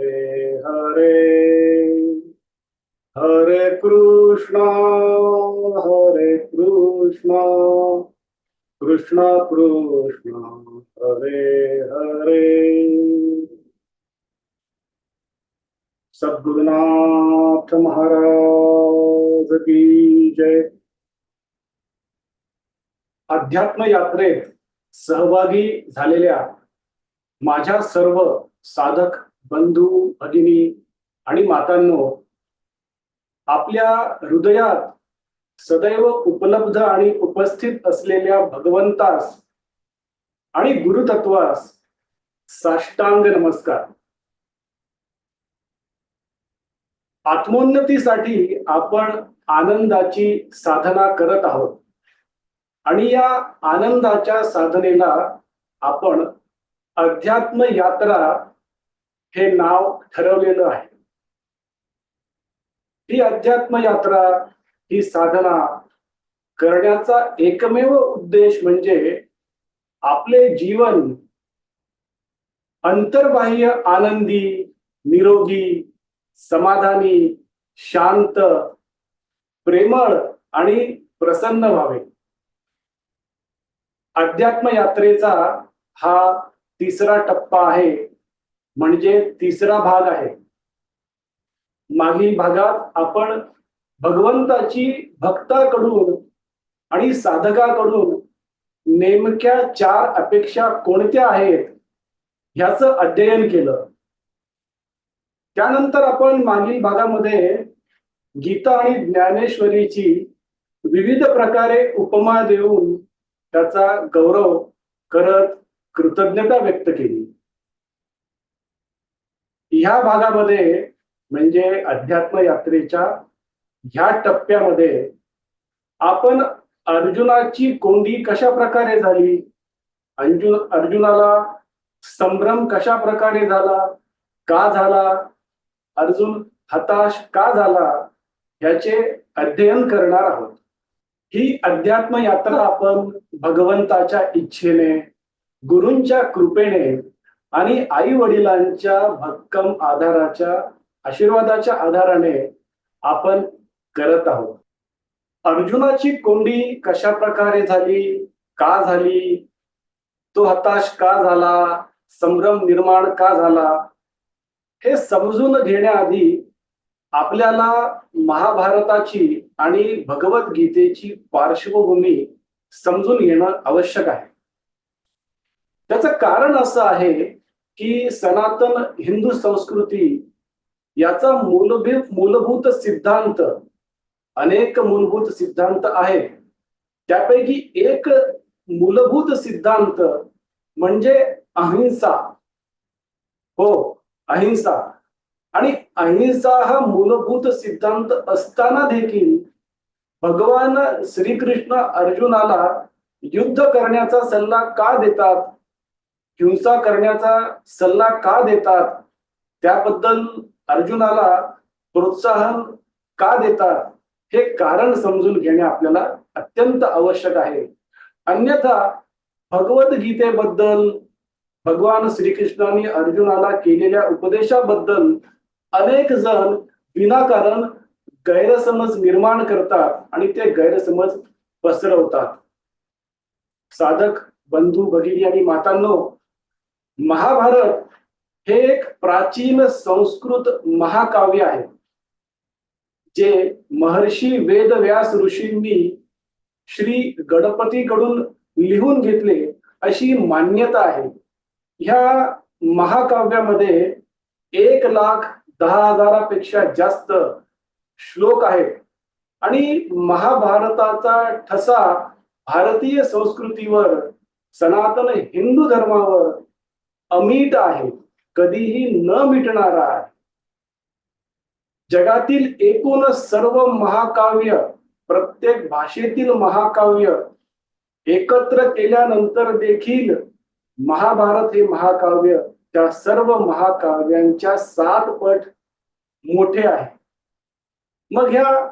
हरे हरे हरे कृष्णा हरे कृष्णा कृष्णा कृष्णा हरे हरे। सद्गुरुनाथ महाराज की जय। अध्यात्म यात्रेत सहभागी झालेल्या माझ्या सर्व साधक बंधू भगिनी आणि मातांनो आपल्या हृदयात सदैव उपलब्ध आणि उपस्थित असलेल्या भगवंतास आणि गुरुतत्वास साष्टांग नमस्कार. आत्मोन्नतीसाठी आपण आनंदाची साधना करत आहोत आणि या आनंदाच्या साधनेला आपण अध्यात्म यात्रा हे नाव ठरवलेलं आहे. ही अध्यात्म यात्रा ही साधना करण्याचा एकमेव उद्देश म्हणजे आपले जीवन अंतर्बाह्य आनंदी निरोगी समाधानी शांत प्रेमळ आणि प्रसन्न व्हावे. अध्यात्म यात्रेचा हा तिसरा टप्पा आहे. म्हणजे तिसरा भाग आहे. मागील भागात आपण भगवंताची भक्ताकडून आणि साधकाकडून नेमक्या चार अपेक्षा कोणत्या आहेत ह्याचं अध्ययन केलं. त्यानंतर आपण मागील भागामध्ये गीता आणि ज्ञानेश्वरीची विविध प्रकारे उपमा देऊन त्याचा गौरव करत कृतज्ञता व्यक्त केली. ह्या भागामध्ये म्हणजे अध्यात्म यात्रेच्या ह्या टप्प्यामध्ये आपण अर्जुनाची कोंडी कशा प्रकारे झाली? अर्जुन अर्जुनाला संभ्रम कशा प्रकारे झाला? का झाला? अर्जुन हताश का झाला? याचे अध्ययन करणार आहोत. ही अध्यात्म यात्रा आपण भगवंताच्या इच्छेने गुरूंच्या कृपेने आणि आई वडिलांच्या भक्कम आधाराच्या आशीर्वादाच्या आधाराने आपण करत आहोत. अर्जुनाची कोंडी कशा प्रकारे झाली? का झाली? तो हताश का झाला? संभ्रम निर्माण का झाला? हे समजून घेण्याआधी आपल्याला महाभारताची आणि भगवद्गीतेची पार्श्वभूमी समजून घेणं आवश्यक आहे. त्याचं कारण असं आहे की सनातन हिंदू संस्कृती याचा मूलभूत मूलभूत सिद्धांत अनेक मूलभूत सिद्धांत आहेत. त्यापैकी एक मूलभूत सिद्धांत म्हणजे अहिंसा. हो अहिंसा. आणि अहिंसा हा मूलभूत सिद्धांत असताना देखील भगवान श्रीकृष्ण अर्जुनाला युद्ध करण्याचा सल्ला का देतात? हिंसा करण्याचा सल्ला का देतात? त्याबद्दल अर्जुनाला प्रोत्साहन का देतात? हे कारण समजून घेणे आपल्याला अत्यंत आवश्यक आहे. अन्यथा भगवद्गीतेबद्दल भगवान श्रीकृष्णाने अर्जुनाला केलेल्या उपदेशाबद्दल अनेक जण विनाकारण गैरसमज निर्माण करतात आणि ते गैरसमज पसरवतात. साधक बंधू भगिनी आणि मातांनो महाभारत हे एक प्राचीन संस्कृत महाकाव्य आहे जे महर्षी वेदव्यास ऋषींनी श्री गणपतीकडून लिहून घेतले अशी मान्यता आहे. ह्या महाकाव्यामध्ये एक लाख दहा हजारापेक्षा जास्त श्लोक आहेत आणि महाभारताचा ठसा भारतीय संस्कृतीवर सनातन हिंदू धर्मावर अमीट आहे कधीही न मिटणारा आहे. जगातील एकूण सर्व महाकाव्य प्रत्येक भाषेतील महाकाव्य एकत्र केल्यानंतर देखील महाभारत हे महाकाव्य त्या सर्व महाकाव्यांच्या सात पट मोठे आहे. मग ह्या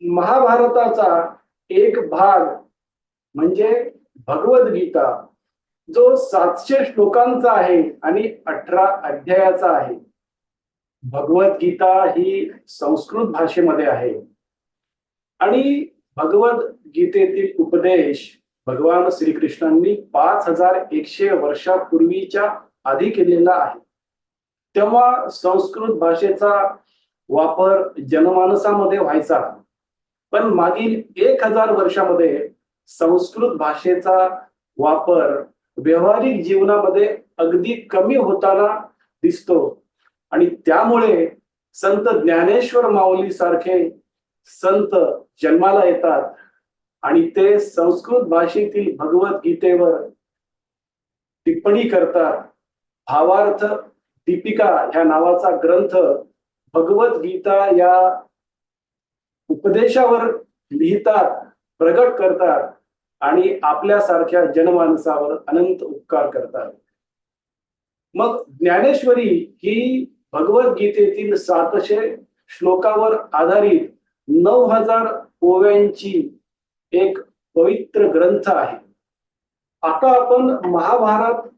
महाभारताचा एक भाग म्हणजे भगवद्गीता जो सातशे श्लोकांचा आहे आणि अठरा अध्यायाचा आहे भगवद्गीता ही संस्कृत भाषेमध्ये आहे. आणि भगवद्गीतेतील उपदेश भगवान श्रीकृष्णांनी पाच हजार एकशे वर्षापूर्वीच्या आधी केलेला आहे. तेव्हा संस्कृत भाषेचा वापर जनमानसामध्ये व्हायचा. पण मागील एक हजार वर्षामध्ये संस्कृत भाषेचा वापर व्यवहारिक जीवनामध्ये अगदी कमी होताना दिसतो. आणि त्यामुळे संत ज्ञानेश्वर माऊली सारखे संत जन्माला येतात. आणि ते संस्कृत भाषेतील भगवद्गीतेवर टिप्पणी करतात. भावार्थ दीपिका ह्या नावाचा ग्रंथ भगवद्गीता या उपदेशावर लिहितात प्रगट करतात. आणि आपल्यासारख्या जनमानसावर अनंत उपकार करतात. मग ज्ञानेश्वरी ही भगवद्गीतेतील सातशे श्लोकावर आधारित नऊ हजार ओव्यांची एक पवित्र ग्रंथ आहे. आता आपण महाभारत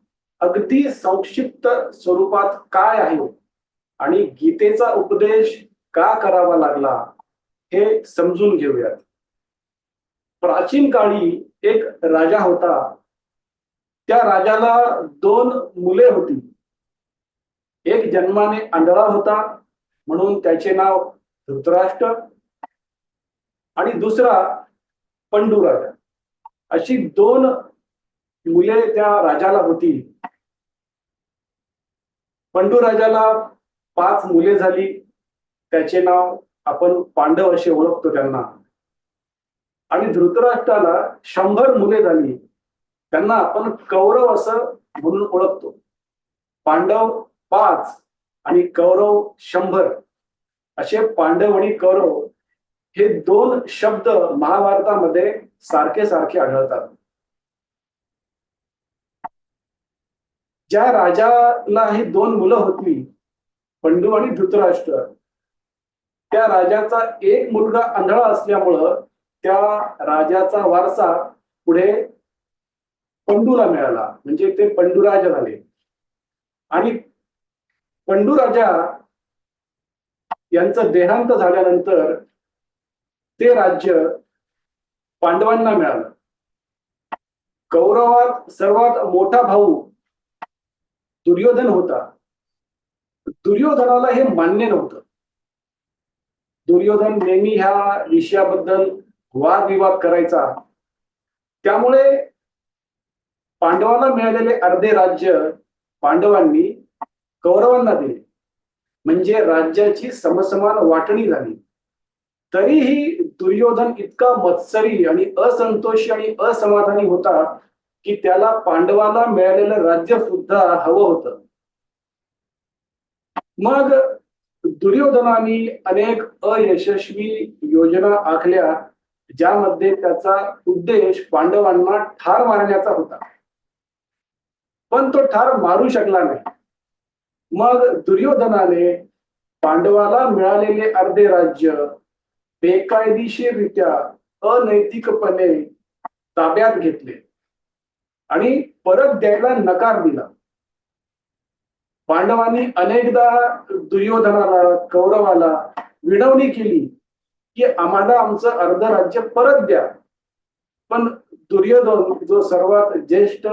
अगदी संक्षिप्त स्वरूपात काय आहे आणि गीतेचा उपदेश का करावा लागला हे समजून घेऊयात. प्राचीन काळी एक राजा होता. त्या राजाला दोन मुले होती. एक जन्माने आंधळा होता म्हणून त्याचे नाव धृतराष्ट्र आणि दुसरा पंडुराजा. अशी दोन मुले त्या राजाला होती. पंडुराजाला पाच मुले झाली. त्याचे नाव आपण पांडव असे ओळखतो त्यांना. आणि धृतराष्ट्राला शंभर मुले झाली. त्यांना आपण कौरव असं म्हणून ओळखतो. पांडव पाच आणि कौरव शंभर. असे पांडव आणि कौरव हे दोन शब्द महाभारतामध्ये सारखे सारखे आढळतात. ज्या राजाला ही दोन मुलं होती पंडू आणि धृतराष्ट्र त्या राजाचा एक मुलगा आंधळा असल्यामुळं त्या राजाचा वारसा पुढे पंडूला मिळाला. म्हणजे ते पंडुराजा झाले. आणि पंडुराजा यांचं देहांत झाल्यानंतर ते राज्य पांडवांना मिळालं. कौरवात सर्वात मोठा भाऊ दुर्योधन होता. दुर्योधनाला हे मान्य नव्हतं. दुर्योधन नेहमी ह्या विषयाबद्दल वादविवाद करायचा. त्यामुळे पांडवांना मिळालेले अर्धे राज्य पांडवांनी कौरवांना दिले. म्हणजे राज्याची समसमान वाटणी झाली. तरीही दुर्योधन इतका मत्सरी आणि असंतोषी आणि असमाधानी होता की त्याला पांडवाला मिळालेलं राज्य सुद्धा हवं होतं. मग दुर्योधनाने अनेक अयशस्वी योजना आखल्या. ज्यामध्ये त्याचा उद्देश पांडवांना ठार मारण्याचा होता. पण तो ठार मारू शकला नाही. मग दुर्योधनाने पांडवाला मिळालेले अर्धे राज्य बेकायदेशीररित्या अनैतिकपणे ताब्यात घेतले आणि परत द्यायला नकार दिला. पांडवांनी अनेकदा दुर्योधनाला कौरवाला विनवणी केली. की आम्हाला आमचं अर्ध राज्य परत द्या. पण दुर्योधन जो सर्वात ज्येष्ठ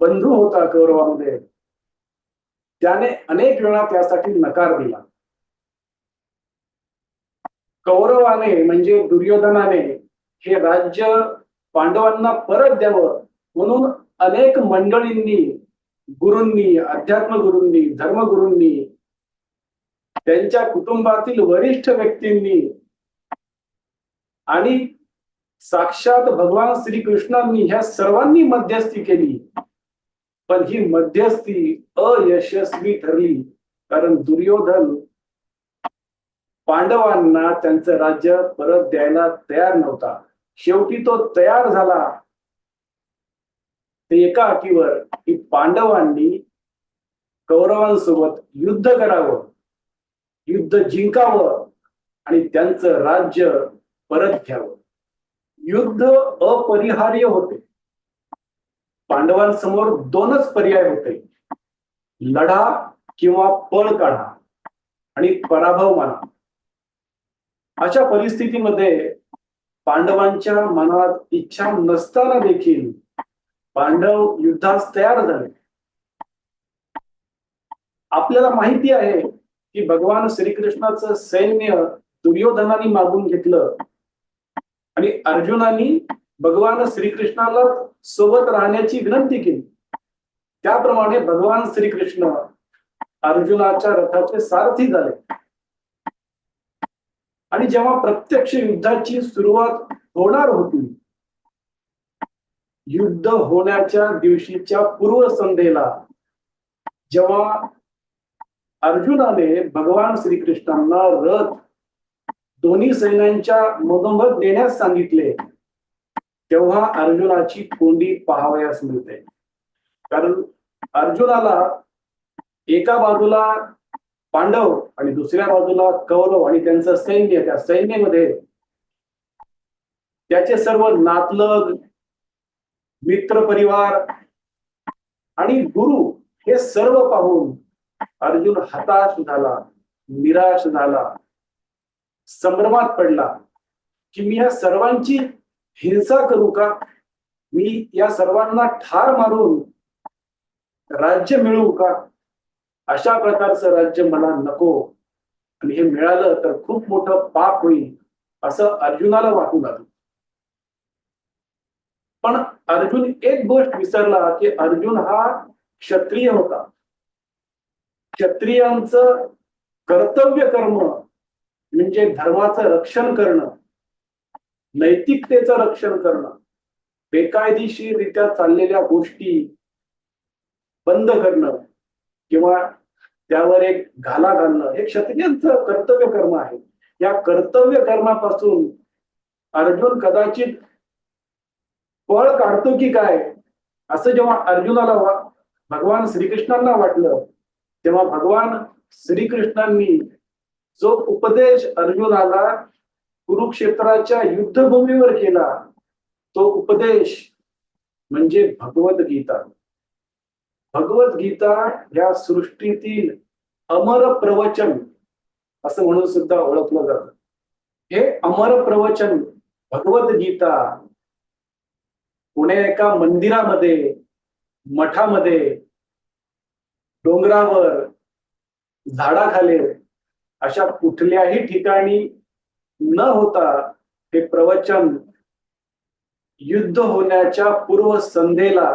बंधू होता कौरवामध्ये त्याने अनेक वेळा त्यासाठी नकार दिला. कौरवाने म्हणजे दुर्योधनाने हे राज्य पांडवांना परत द्यावं म्हणून अनेक मंडळींनी गुरूंनी अध्यात्म गुरूंनी धर्मगुरूंनी त्यांच्या कुटुंबातील वरिष्ठ व्यक्तींनी आणि साक्षात भगवान श्रीकृष्णांनी ह्या सर्वांनी मध्यस्थी केली. पण ही मध्यस्थी अयशस्वी ठरली. कारण दुर्योधन पांडवांना त्यांचं राज्य परत द्यायला तयार नव्हता. शेवटी तो तयार झाला. ते एका अटीवर की पांडवांनी कौरवांसोबत युद्ध करावं. युद्ध जिंकावं आणि त्यांचं राज्य परत घ्यावं. युद्ध अपरिहार्य होते. पांडवांसमोर दोनच पर्याय होते. लढा किंवा पळ काढा आणि पराभव माना. अशा परिस्थितीमध्ये पांडवांच्या मनात इच्छा नसताना देखील पांडव युद्धास तयार झाले. आपल्याला माहिती आहे की भगवान श्रीकृष्णाचं सैन्य दुर्योधनाने मागून घेतलं. आणि अर्जुनानी भगवान श्रीकृष्णाला सोबत राहण्याची विनंती केली. त्याप्रमाणे भगवान श्रीकृष्ण अर्जुनाच्या रथाचे सारथी झाले. आणि जेव्हा प्रत्यक्ष युद्धाची सुरुवात होणार होती युद्ध होण्याच्या दिवशीच्या पूर्वसंध्येला जेव्हा अर्जुनाने भगवान श्रीकृष्णांना रथ दोन्ही सैन्यांच्या मधोमध देण्यास सांगितले. तेव्हा अर्जुनाची कोंडी पाहावयास मिळते. कारण अर्जुनाला एका बाजूला पांडव आणि दुसऱ्या बाजूला कौरव आणि त्यांचं सैन्य त्या सैन्यामध्ये त्याचे सर्व नातलग मित्र परिवार आणि गुरु हे सर्व पाहून अर्जुन हताश झाला निराश झाला. संभ्रमात पडला. की मी या सर्वांची हिंसा करू का? मी या सर्वांना ठार मारून राज्य मिळवू का? अशा प्रकारचं राज्य मला नको. आणि हे मिळालं तर खूप मोठं पाप होईल असं अर्जुनाला वाटू लागलं. पण अर्जुन एक गोष्ट विसरला की अर्जुन हा क्षत्रिय होता. क्षत्रियांचं कर्तव्य कर्म म्हणजे धर्माचं रक्षण करणं नैतिकतेचं रक्षण करणं बेकायदेशीरित्या चाललेल्या गोष्टी बंद करणं किंवा त्यावर एक घाला घालणं हे क्षत्रियांचं कर्तव्य कर्म आहे. या कर्तव्य कर्मापासून अर्जुन कदाचित फळ काढतो की काय? असं जेव्हा अर्जुनाला वा- भगवान श्रीकृष्णांना वाटलं तेव्हा भगवान श्रीकृष्णांनी जो उपदेश अर्जुनाला कुरुक्षेत्राच्या युद्धभूमीवर केला तो उपदेश म्हणजे भगवद्गीता. भगवद्गीता या सृष्टीतील अमर प्रवचन असं म्हणून सुद्धा ओळखलं जात. हे अमर प्रवचन भगवद्गीता पुणे एका मंदिरामध्ये मठामध्ये डोंगरावर झाडाखाली अशा कुठल्याही ठिकाणी न होता हे प्रवचन युद्ध होण्याच्या पूर्व संध्येला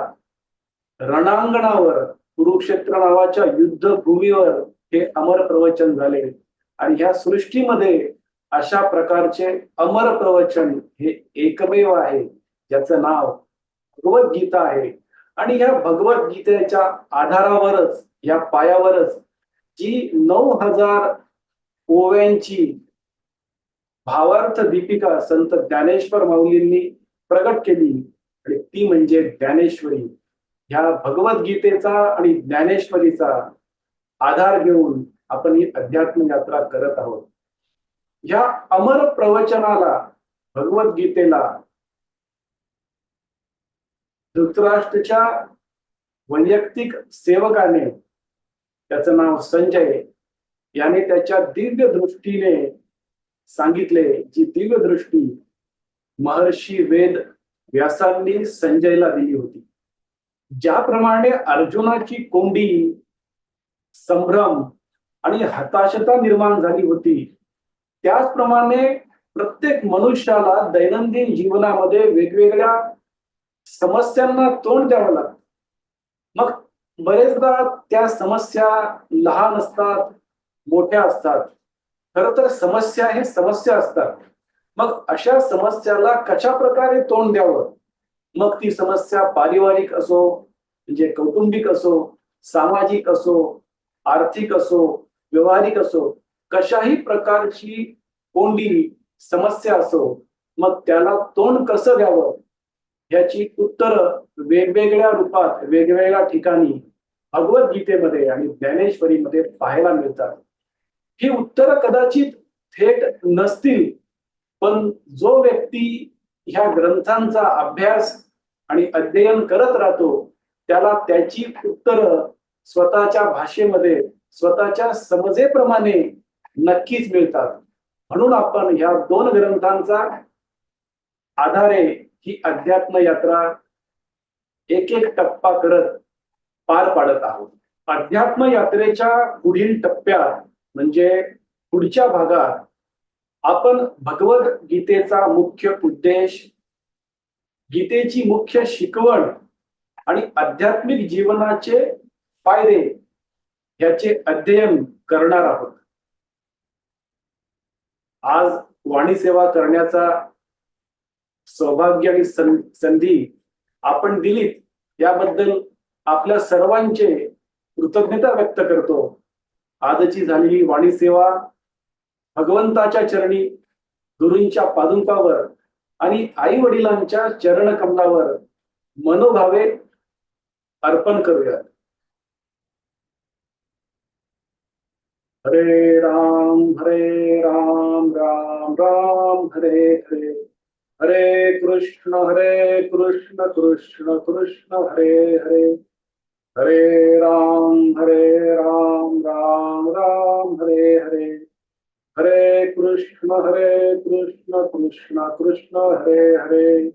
रणांगणावर कुरुक्षेत्र नावाच्या युद्धभूमीवर हे अमर प्रवचन झाले. आणि ह्या सृष्टीमध्ये अशा प्रकारचे अमर प्रवचन हे एकमेव आहे ज्याचं नाव भगवद्गीता आहे. आणि ह्या भगवद्गीतेच्या आधारावरच या पायावरच जी नऊ हजार ओव्यांची भावार्थ दीपिका संत ज्ञानेश्वर माऊलींनी प्रकट केली. आणि ती म्हणजे ज्ञानेश्वरी. ह्या भगवद्गीतेचा आणि ज्ञानेश्वरीचा आधार घेऊन आपण ही अध्यात्म यात्रा करत आहोत. ह्या अमर प्रवचनाला भगवद्गीतेला धृतराष्ट्रच्या वैयक्तिक सेवकाने त्याचं नाव संजय याने त्याच्या दिव्य दृष्टीने सांगितले जी दिव्य दृष्टी महर्षी वेद व्यासांनी संजयला दिली होती. ज्याप्रमाणे अर्जुनाची कोंडी संभ्रम आणि हताशता निर्माण झाली होती त्याचप्रमाणे प्रत्येक मनुष्याला दैनंदिन जीवनामध्ये वेगवेगळ्या समस्यांना तोंड द्यावं लागतं. मग बरेचदा त्या समस्या लहान असतात मोठ्या असतात. खर तर समस्या हे समस्या असतात. मग अशा समस्याला कशा प्रकारे तोंड द्यावं? मग ती समस्या पारिवारिक असो म्हणजे कौटुंबिक असो सामाजिक असो आर्थिक असो व्यवहारिक असो कशाही प्रकारची कोंडी समस्या असो मग त्याला तोंड कसं द्यावं? याची उत्तरं वेगवेगळ्या रूपात वेगवेगळ्या ठिकाणी भगवद्गीतेमध्ये आणि ज्ञानेश्वरीमध्ये पाहायला मिळतात. ही उत्तरं कदाचित थेट नसतील पण जो व्यक्ती ह्या ग्रंथांचा अभ्यास आणि अध्ययन करत राहतो त्याला त्याची उत्तरं स्वतःच्या भाषेमध्ये स्वतःच्या समजेप्रमाणे नक्कीच मिळतात. म्हणून आपण ह्या दोन ग्रंथांचा आधारे ही अध्यात्म यात्रा एक एक टप्पा करत पार पाडत आहोत. अध्यात्म यात्रेच्या पुढील टप्प्यात म्हणजे पुढच्या भागात आपण भगवत गीतेचा मुख्य उद्देश गीतेची मुख्य शिकवण आणि आध्यात्मिक जीवनाचे फायदे याचे अध्ययन करणार आहोत. आज वाणी सेवा करण्याचा सौभाग्य आणि सं- संधी आपण दिलीत याबद्दल आपल्या सर्वांचे कृतज्ञता व्यक्त करतो. आजची झालेली वाणी सेवा भगवंताच्या चरणी गुरूंच्या पादुकावर आणि आई वडिलांच्या चरण कमलावर मनोभावे अर्पण करूयात. हरे राम हरे राम राम राम हरे हरे. हरे कृष्ण हरे कृष्ण कृष्ण कृष्ण हरे हरे. हरे राम हरे राम राम राम, हरे हरे। हरे कृष्ण हरे कृष्ण कृष्ण कृष्ण, हरे हरे।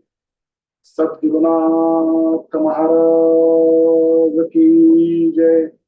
सतगुरुनाथ महाराज की जय।